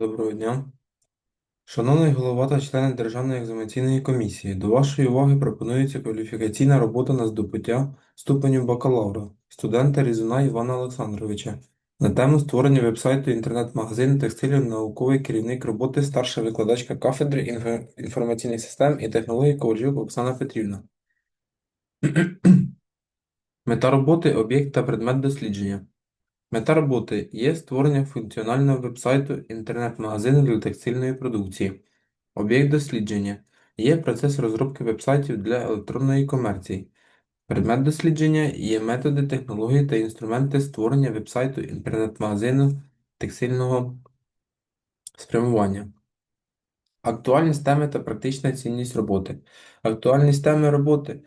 Доброго дня. Шановний голова та члени Державної екзаменаційної комісії, до вашої уваги пропонується кваліфікаційна робота на здобуття ступеню бакалавра студента Різуна Івана Олександровича на тему створення вебсайту інтернет-магазину текстилю науковий керівник роботи старша викладачка кафедри інфо- інформаційних систем і технологій Ковальчук Оксана Петрівна. Мета роботи об'єкт та предмет дослідження. Мета роботи є створення функціонального вебсайту інтернет-магазину для текстильної продукції. Об'єкт дослідження є процес розробки вебсайтів для електронної комерції. Предмет дослідження є методи, технології та інструменти створення вебсайту інтернет-магазину текстильного спрямування. Актуальність теми та практична цінність роботи. Актуальність теми роботи.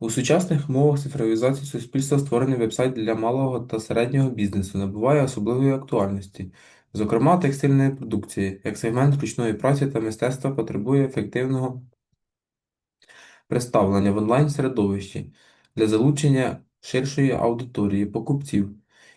У сучасних умовах цифровізації суспільства створений вебсайт для малого та середнього бізнесу набуває особливої актуальності. Зокрема, текстильної продукції, як сегмент ручної праці та мистецтва потребує ефективного представлення в онлайн-середовищі для залучення ширшої аудиторії покупців.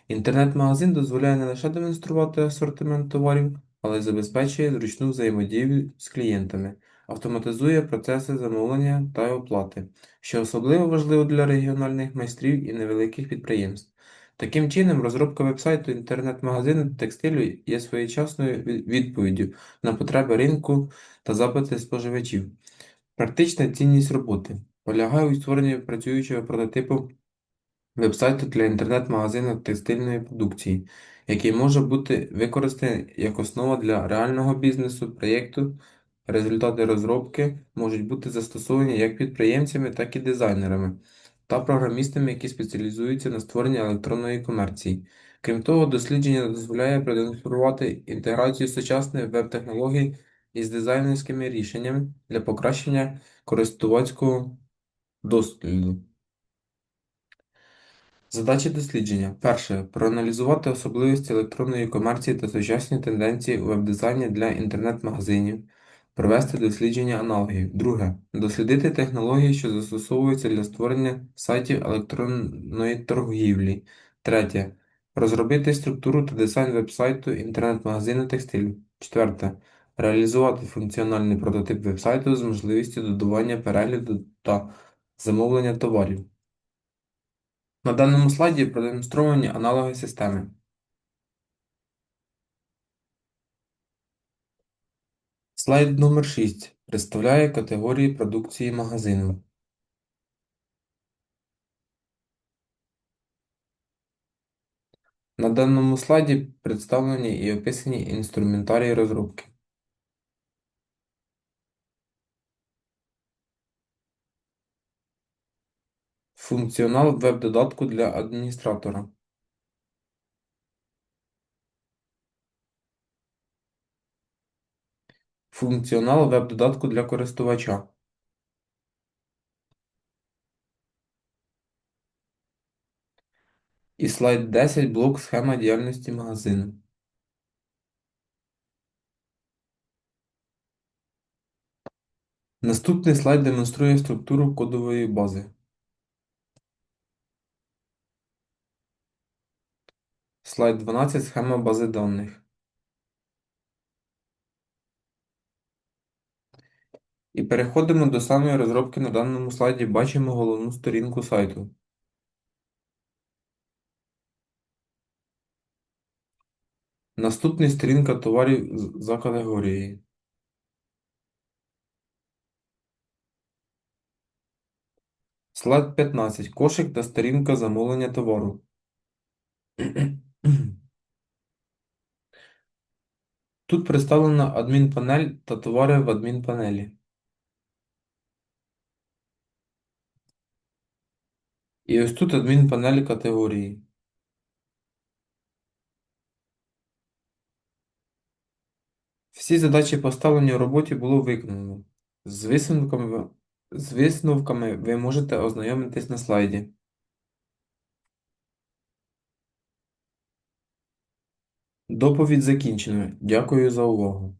Інтернет-магазин дозволяє не лише демонструвати асортимент товарів, але й забезпечує зручну взаємодію з клієнтами, автоматизує процеси замовлення та оплати, що особливо важливо для регіональних майстрів і невеликих підприємств. Таким чином, розробка вебсайту інтернет-магазину текстилю є своєчасною відповіддю на потреби ринку та запити споживачів. Практична цінність роботи полягає у створенні працюючого прототипу вебсайту для інтернет-магазину текстильної продукції, який може бути використаний як основа для реального бізнесу проєкту. Результати розробки можуть бути застосовані як підприємцями, так і дизайнерами та програмістами, які спеціалізуються на створенні електронної комерції. Крім того, дослідження дозволяє продемонструвати інтеграцію сучасних веб-технологій із дизайнерськими рішеннями для покращення користувацького досвіду. Задачі дослідження. Перше. Проаналізувати особливості електронної комерції та сучасні тенденції у веб-дизайні для інтернет-магазинів. Провести дослідження аналогів. Друге. Дослідити технології, що застосовуються для створення сайтів електронної торгівлі. Третє. Розробити структуру та дизайн веб-сайту інтернет-магазину текстилю. Четверте. Реалізувати функціональний прототип веб-сайту з можливістю додавання перегляду та замовлення товарів. На даному слайді продемонстровані аналоги системи. Слайд номер 6 представляє категорії продукції магазину. На даному слайді представлені і описані інструментарії розробки. Функціонал веб-додатку для адміністратора. Функціонал веб-додатку для користувача. І слайд 10 блок схема діяльності магазину. Наступний слайд демонструє структуру кодової бази. Слайд 12 схема бази даних. І переходимо до самої розробки на даному слайді. Бачимо головну сторінку сайту. Наступний сторінка товарів за категорією. Слайд 15. Кошик та сторінка замовлення товару. Тут представлена адмінпанель та товари в адмінпанелі. І ось тут адмінпанель категорії. Всі задачі, поставлені у роботі, було виконано. З висновками, з висновками ви можете ознайомитись на слайді. Доповідь закінчено. Дякую за увагу.